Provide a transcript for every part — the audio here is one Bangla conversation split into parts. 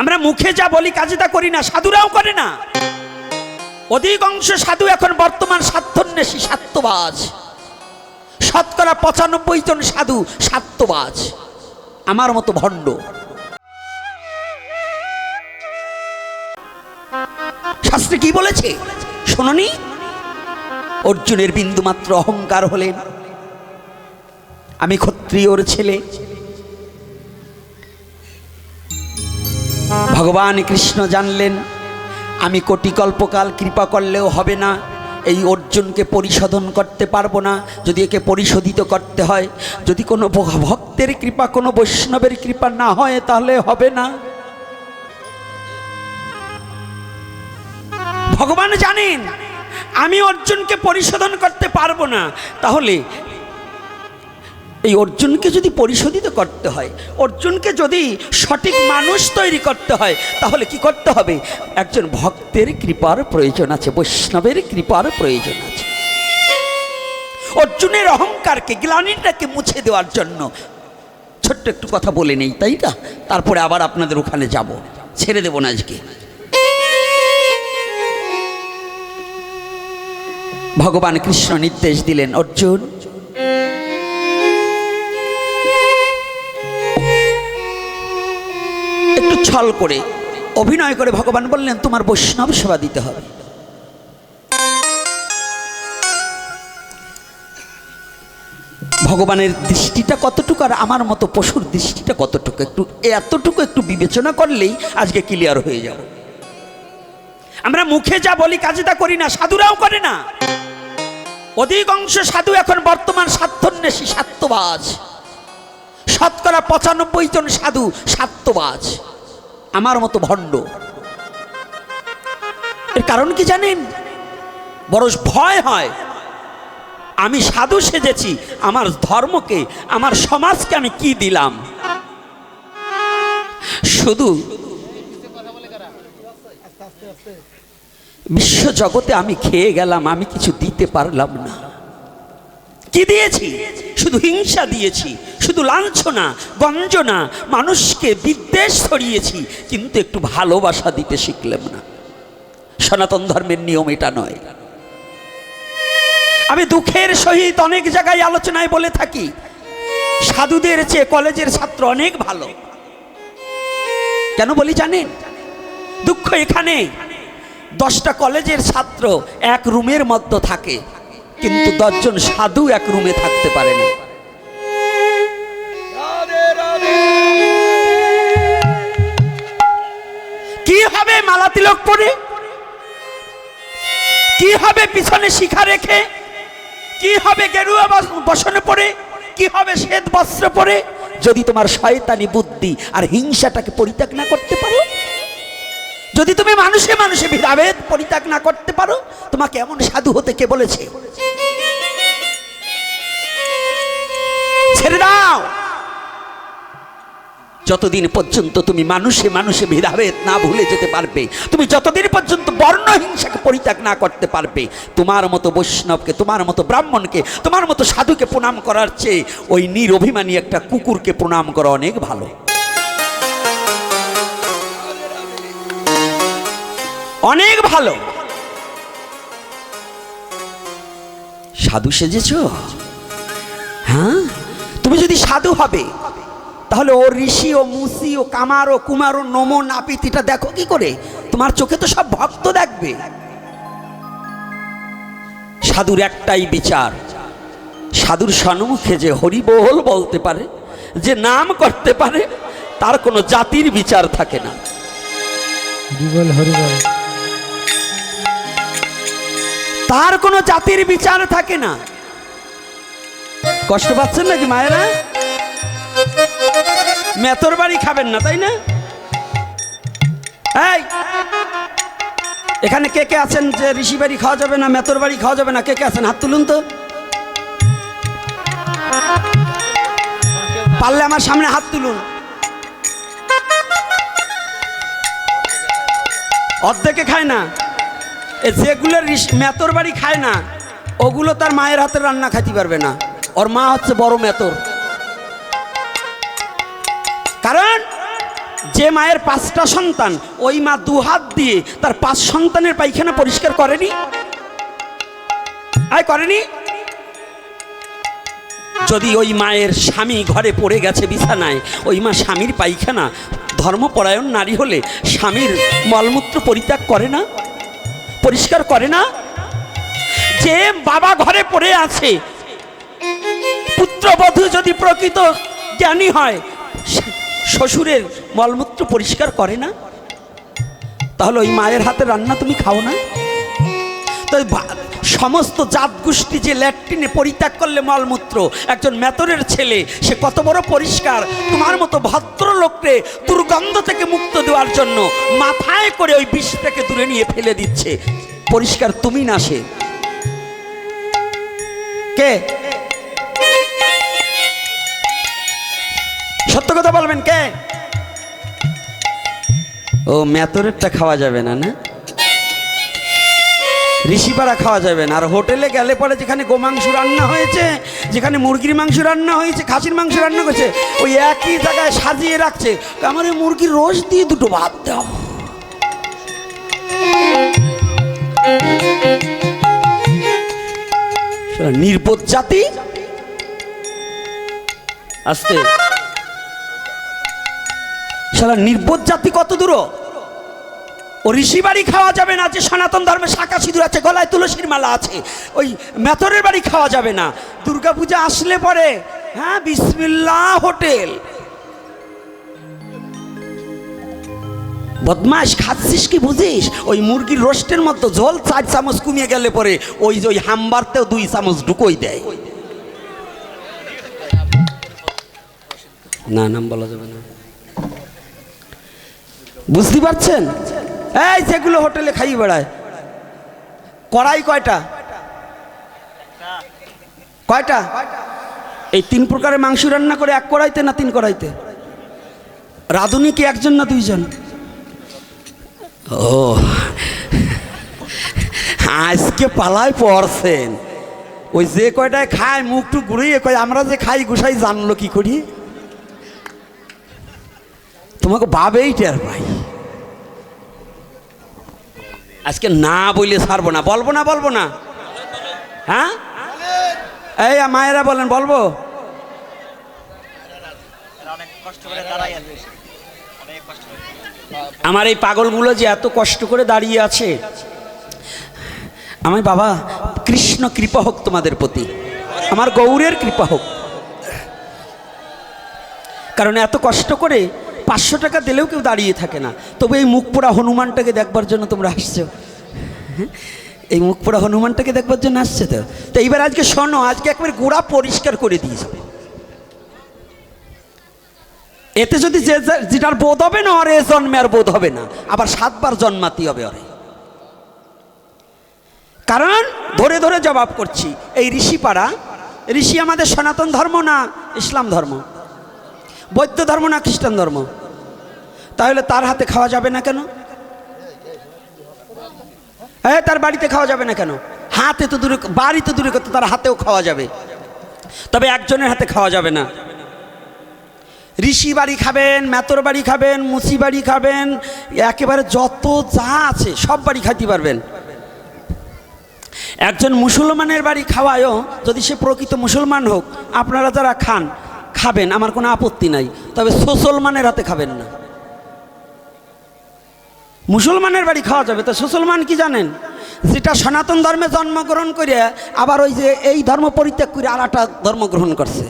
আমরা মুখে যা বলি, কাজে তা করি না, সাধুরাও করে না। অধিকাংশ সাধু এখন বর্তমান স্বার্থন্বেষী, স্বার্থবাজ। শতকরা পঁচানব্বই জন সাধু স্বার্থবাজ। আমার মতো ভণ্ড। শাস্ত্রে কি বলেছে? শোনি অর্জুনের বিন্দুমাত্র অহংকার হলেন। আমি ক্ষত্রিয়র ছেলে। ভগবান কৃষ্ণ জানলেন, আমি কোটি কল্পকাল কৃপা করলেও হবে না, এই অর্জুনকে পরিশোধন করতে পারব না, যদি একে পরিশোধিত করতে হয়, যদি কোনো ভক্তের কৃপা, কোনো বৈষ্ণবের কৃপা না হয়, তাহলে হবে না। ভগবান জানেন, আমি অর্জুনকে পরিশোধন করতে পারব না, তাহলে এই অর্জুনকে যদি পরিশোধিত করতে হয়, অর্জুনকে যদি সঠিক মানুষ তৈরি করতে হয়, তাহলে কি করতে হবে? একজন ভক্তের কৃপার প্রয়োজন আছে, বৈষ্ণবের কৃপার প্রয়োজন আছে। অর্জুনের অহংকারকে, গ্লানিটাকে মুছে দেওয়ার জন্য ছোট্ট একটু কথা বলে নেই, তাই না? তারপরে আবার আপনাদের ওখানে যাব। ছেড়ে দেব না আজকে। ভগবান কৃষ্ণ নির্দেশ দিলেন, অর্জুন একটু ছল করে অভিনয় করে ভগবান বললেন, তোমার বৈষ্ণব সেবা দিতে হবে। ভগবানের দৃষ্টিটা কতটুকু আর আমার মতো পশুর দৃষ্টিটা কতটুকু? একটু, এতটুকু একটু বিবেচনা করলেই আজকে ক্লিয়ার হয়ে যাব। আমরা মুখে যা বলি, কাজে তা করি না, সাধুরাও করে না। অধিকাংশ সাধু এখন বর্তমান স্বার্থন্বেষী স্বার্থবাজ শতকরা পঁচানব্বই জন সাধু স্বার্থবাজ আমার মতো ভণ্ড। এর কারণ কি জানেন? বড় ভয় হয়। আমি সাধু সেজেছি, আমার ধর্মকে, আমার সমাজকে আমি কি দিলাম? শুধু বিশ্ব জগতে আমি খেয়ে গেলাম, আমি কিছু দিতে পারলাম না। কি দিয়েছি? শুধু হিংসা দিয়েছি, শুধু লাঞ্ছনা, গঞ্জনা, মানুষকে বিদ্বেষ ছড়িয়েছি, কিন্তু একটু ভালোবাসা দিতে শিখলাম না। সনাতন ধর্মের নিয়ম এটা নয়। আমি দুঃখের সহিত অনেক জায়গায় আলোচনায় বলে থাকি, সাধুদের চেয়ে কলেজের ছাত্র অনেক ভালো। কেন বলি জানেন? দুঃখ এখানে, দশটা কলেজের ছাত্র এক রুমের মধ্যে থাকে। কিন্তু দশজন সাধু এক রুমে থাকতে পারে না কি হবে মালা তিলক পরে? কি হবে পিছনে শিখা রেখে? কি হবে গেরুয়া বস- বসনে পরে? কি হবে শ্বেত বস্ত্র পরে? যদি তোমার শয়তানি বুদ্ধি আর হিংসাটাকে পরিত্যাগ না করতে পারো যদি তুমি মানুষে মানুষে ভেদাভেদ পরিত্যাগ না করতে পারো, তোমাকে এমন সাধু হতে কে বলেছে? ছেড়ে দাও! যতদিন পর্যন্ত তুমি মানুষে মানুষে ভেদাভেদ না ভুলে যেতে পারবে, তুমি যতদিন পর্যন্ত বর্ণ হিংসাকে পরিত্যাগ না করতে পারবে, তোমার মতো বৈষ্ণবকে, তোমার মতো ব্রাহ্মণকে, তোমার মতো সাধুকে প্রণাম করার চেয়ে ওই নিরভিমানী একটা কুকুরকে প্রণাম করা অনেক ভালো। অনেক ভালো। সাধু সেজেছ? হ্যাঁ? তুমি যদি সাধু হবে, তাহলে ও ঋষি ও মুসি ও কামার ও কুমার ও নমো নাপিত এটা দেখো কি করে? তোমার চোখে তো সব ভক্ত দেখবে। সাধুর একটাই বিচার। সাধুর সন্মুখে যে হরিবোল বলতে পারে, যে নাম করতে পারে, তার কোনো জাতির বিচার থাকে না। হরিবল। তার কোনো জাতির বিচার থাকে না। কষ্ট পাচ্ছেন নাকি মায়েরা? মেতর বাড়ি খাবেন না, তাই না? এই, এখানে কে কে আছেন যে ঋষি বাড়ি খাওয়া যাবে না মেতর বাড়ি খাওয়া যাবে না? কে কে আছেন? হাত তুলুন তো। পারলে আমার সামনে হাত তুলুন। অর্ধেকে খায় না। যেগুলো মেতর বাড়ি খায় না, ওগুলো তার মায়ের হাতে রান্না খাইতে পারবে না। ওর মা হচ্ছে বড় মেতর। কারণ, যে মায়ের পাঁচটা সন্তান, ওই মা দু হাত দিয়ে তার পাঁচ সন্তানের পায়খানা পরিষ্কার করেনি? আয়, করেনি? যদি ওই মায়ের স্বামী ঘরে পড়ে গেছে বিছানায়, ওই মা স্বামীর পায়খানা, ধর্মপরায়ণ নারী হলে স্বামীর মলমূত্র পরিত্যাগ করে না? পরিষ্কার করে না? যে বাবা ঘরে পড়ে আছে, পুত্রবধূ যদি প্রকৃত জ্ঞানী হয় শ্বশুরের মলমূত্র পরিষ্কার করে না? তাহলে ওই মায়ের হাতে রান্না তুমি খাও না? তো সমস্ত জাত গোষ্ঠী যে ল্যাট্রিনে পরিত্যাগ করলে মলমূত্র, একজন মেতরের ছেলে, সে কত বড় পরিষ্কার, তোমার মতো ভদ্রলোককে দুর্গন্ধ থেকে মুক্ত দেওয়ার জন্য মাথায় করে ওই বিষ থেকে দূরে নিয়ে ফেলে দিচ্ছে। পরিষ্কার তুমি না সে। কে? সত্য কথা বলবেন কে? ও, মেতরেরটা খাওয়া যাবে না না? ঋষিপাড়া খাওয়া যাবে না। আর হোটেলে গেলে পরে যেখানে গোমাংস রান্না হয়েছে, যেখানে মুরগির মাংস রান্না হয়েছে, খাসির মাংস রান্না করেছে, ওই একই জায়গায় সাজিয়ে রাখছে। আমার ওই মুরগির রোজ দিয়ে দুটো ভাত দাও। নির্বোধ জাতি আসতে। শালা নির্বোধ জাতি কত দূর? ও ঋষি বাড়ি খাওয়া যাবে না, যে সনাতন ধর্মে শাখা সিঁদুর আছে, গলায় তুলসীর মালা আছে, ওই মেথরের বাড়ি খাওয়া যাবে না। দুর্গাপূজা আসলে পরে হ্যাঁ বিসমিল্লা হোটেল। বদমাস খাচ্ছিস কি বুঝিস? ওই মুরগির রোস্টের মতো ঝোল চার চামচ কমিয়ে গেলে পরে ওই যে ওই হাম্বারতেও দুই চামচ ঢুকোই দেয়। না, নাম বলা যাবে না। বুঝতে পারছেন? এই যেগুলো হোটেলে খাইয়ে বেড়ায়। কড়াই কয়টা? কয়টা? এই তিন প্রকারের মাংস রান্না করে এক কড়াইতে না তিন কড়াইতে? রাঁধুনি কি একজন না দুইজন? ও, আজকে পালায় পড়ছেন। ওই যে কয়টায় খায় মুখ মুখটু ঘুরিয়ে কয়, আমরা যে খাই, গুসাই জানলো কি করি? তোমাকে ভাবেই টের পাই। আজকে না বললে ছাড়বো না, বলব না বলব না? হ্যাঁ? এই মায়েরা বলেন, বলব? আমার এই পাগলগুলো যে এত কষ্ট করে দাঁড়িয়ে আছে। আমার বাবা, কৃষ্ণ কৃপা হোক তোমাদের প্রতি। আমার গৌরের কৃপা হোক। কারণ এত কষ্ট করে পাঁচশো টাকা দিলেও কেউ দাঁড়িয়ে থাকে না। তবে এই মুখ পোড়া হনুমানটাকে দেখবার জন্য তোমরা আসছো? এই মুখ পোড়া হনুমানটাকে দেখবার জন্য আসছে তো? তো এইবার আজকে শোনো, আজকে একবার গোড়া পরিষ্কার করে দিয়ে যাবে। এতে যদি যে যেটার বোধ হবে না এ জন্মে আর বোধ হবে না। আবার সাতবার জন্মাতি হবে ওরে কারণ ধরে ধরে জবাব করছি, এই ঋষিপাড়া, ঋষি আমাদের সনাতন ধর্ম না ইসলাম ধর্ম? বৌদ্ধ ধর্ম না খ্রিস্টান ধর্ম? তাহলে তার হাতে খাওয়া যাবে না কেন? হ্যাঁ তার বাড়িতে খাওয়া যাবে না কেন? হাতে তো দূরে বাড়িতে দূরে করতে তার হাতেও খাওয়া যাবে। তবে একজনের হাতে খাওয়া যাবে না। ঋষি বাড়ি খাবেন মেতর বাড়ি খাবেন, মুসি বাড়ি খাবেন, একেবারে যত যা আছে সব বাড়ি খাইতে পারবেন। একজন মুসলমানের বাড়ি খাওয়ায়ও যদি সে প্রকৃত মুসলমান হোক, আপনারা যারা খান খাবেন, আমার কোনো আপত্তি নাই। তবে মুসলমানের হাতে খাবেন না। মুসলমানের বাড়ি খাওয়া যাবে, তো মুসলমান কি জানেন? যেটা সনাতন ধর্মে জন্মগ্রহণ করে, আবার ওই যে এই ধর্ম পরিত্যাগ করে আর একটা ধর্ম গ্রহণ করছে।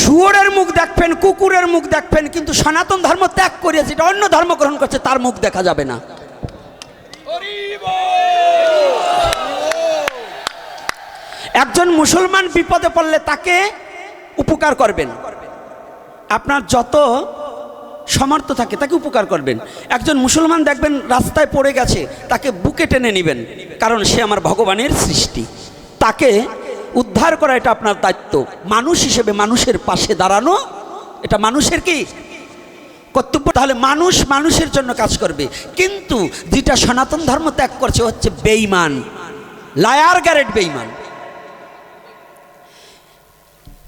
শুয়োরের মুখ দেখবেন, কুকুরের মুখ দেখবেন, কিন্তু সনাতন ধর্ম ত্যাগ করে যেটা অন্য ধর্ম গ্রহণ করছে, তার মুখ দেখা যাবে না। একজন মুসলমান বিপদে পড়লে তাকে উপকার করবেন। আপনার যত সমর্থ থাকে তাকে উপকার করবেন। একজন মুসলমান দেখবেন রাস্তায় পড়ে গেছে, তাকে বুকে টেনে নেবেন, কারণ সে আমার ভগবানের সৃষ্টি। তাকে উদ্ধার করা এটা আপনার দায়িত্ব। মানুষ হিসেবে মানুষের পাশে দাঁড়ানো, এটা মানুষের কি? কর্তব্য। তাহলে মানুষ মানুষের জন্য কাজ করবে। কিন্তু যেটা সনাতন ধর্ম ত্যাগ করছে, হচ্ছে বেইমান লায়ার গ্যারেট বেইমান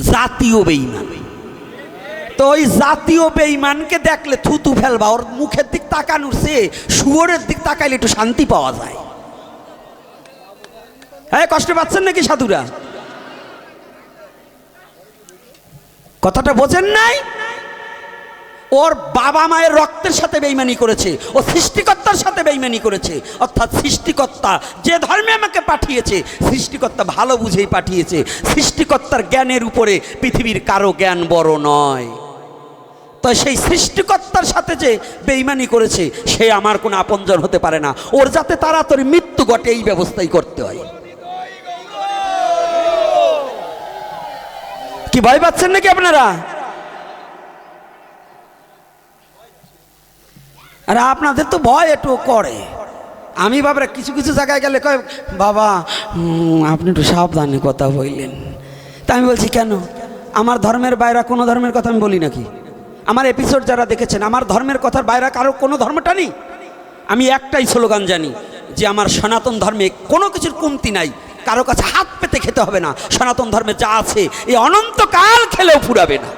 জাতীয় বেইমান তো ওই জাতীয় বেইমানকে দেখলে থুতু ফেলবা, ওর মুখের দিক তাকানোর সে, শুয়োরের দিক তাকাইলে একটু শান্তি পাওয়া যায়। হ্যাঁ কষ্ট পাচ্ছেন নাকি সাধুরা? কথাটা বোঝেন নাই? ওর বাবা মায়ের রক্তের সাথে বেইমানি করেছে, ও সৃষ্টিকর্তার সাথে বেইমানি করেছে। অর্থাৎ সৃষ্টিকর্তা যে ধর্মে আমাকে পাঠিয়েছে, সৃষ্টিকর্তা ভালো বুঝেই পাঠিয়েছে। সৃষ্টিকর্তার জ্ঞানের উপরে পৃথিবীর কারও জ্ঞান বড় নয়। তো সেই সৃষ্টিকর্তার সাথে যে বেইমানি করেছে, সে আমার কোনো আপনজন হতে পারে না। ওর যাতে তাড়াতাড়ি মৃত্যু ঘটে, এই ব্যবস্থাই করতে হয়। কি ভয় পাচ্ছেন নাকি আপনারা? আরে আপনাদের তো ভয় একটু করে। আমি বাবরা কিছু কিছু জায়গায় গেলে কয়, বাবা আপনি একটু সাবধানে কথা বললেন। তা আমি বলছি, কেন? আমার ধর্মের বাইরে কোনো ধর্মের কথা আমি বলি নাকি? আমার এপিসোড যারা দেখেছেন, আমার ধর্মের কথার বাইরে কারও কোনো ধর্মটা নেই। আমি একটাই স্লোগান জানি, যে আমার সনাতন ধর্মে কোনো কিছুর কমতি নাই। কারও কাছে হাত পেতে খেতে হবে না। সনাতন ধর্মে যা আছে, এই অনন্তকাল খেলেও ফুরাবে না।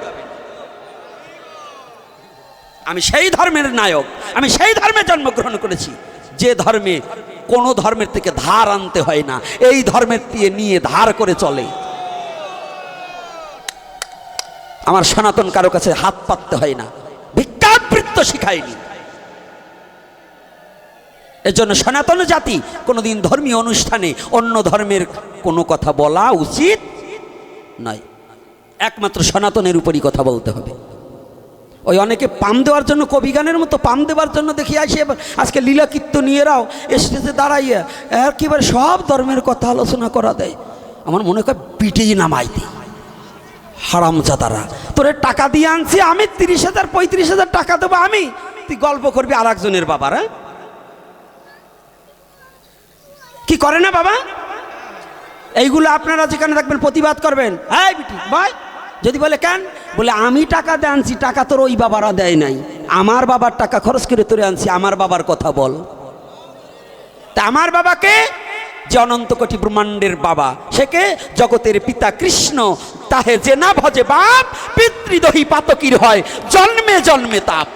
আমি সেই ধর্মের নায়ক, আমি সেই ধর্মে জন্মগ্রহণ করেছি। যে ধর্মে কোনো ধর্মের থেকে ধার আনতে হয় না, এই ধর্মের দিয়ে নিয়ে ধার করে চলে। আমার সনাতন কারও কাছে হাত পাততে হয় না, ভিক্ষাবৃত্ত শিখায়নি এর জন্য সনাতন জাতি কোনোদিন ধর্মীয় অনুষ্ঠানে অন্য ধর্মের কোনো কথা বলা উচিত নয়। একমাত্র সনাতনের উপরই কথা বলতে হবে। ওই অনেকে পাম দেওয়ার জন্য কবি গানের মতো পাম দেওয়ার জন্য দেখি আসি এবার আজকে লীলা কীর্তনীয়রাও স্টেজে দাঁড়াইয়া একেবারে সব ধর্মের কথা আলোচনা করা দেয়। আমার মনে হয় পিটেই নামাই দিই হারাম জাতারা তোরে টাকা দিয়ে আনছি, আমি তিরিশ হাজার, পঁয়ত্রিশ হাজার টাকা দেবো, আমি। তুই গল্প করবি আর একজনের বাবার হ্যাঁ? কি করে না বাবা? এইগুলো আপনারা যেখানে দেখবেন প্রতিবাদ করবেন। হ্যাঁ বিটি, ভাই। যদি বলে, কেন? বলে, আমি টাকা দিয়ে আনছি, টাকা তোর ওই বাবারা দেয় নাই। আমার বাবার টাকা খরচ করে তোরে আনছি, আমার বাবার কথা বল। তা আমার বাবাকে যে অনন্ত কোটি ব্রহ্মাণ্ডের বাবা সেকে জগতের পিতা কৃষ্ণ, তাহে যে না ভজে বাপ, পিতৃদহী পাতকির হয়, জন্মে জন্মে তাপ।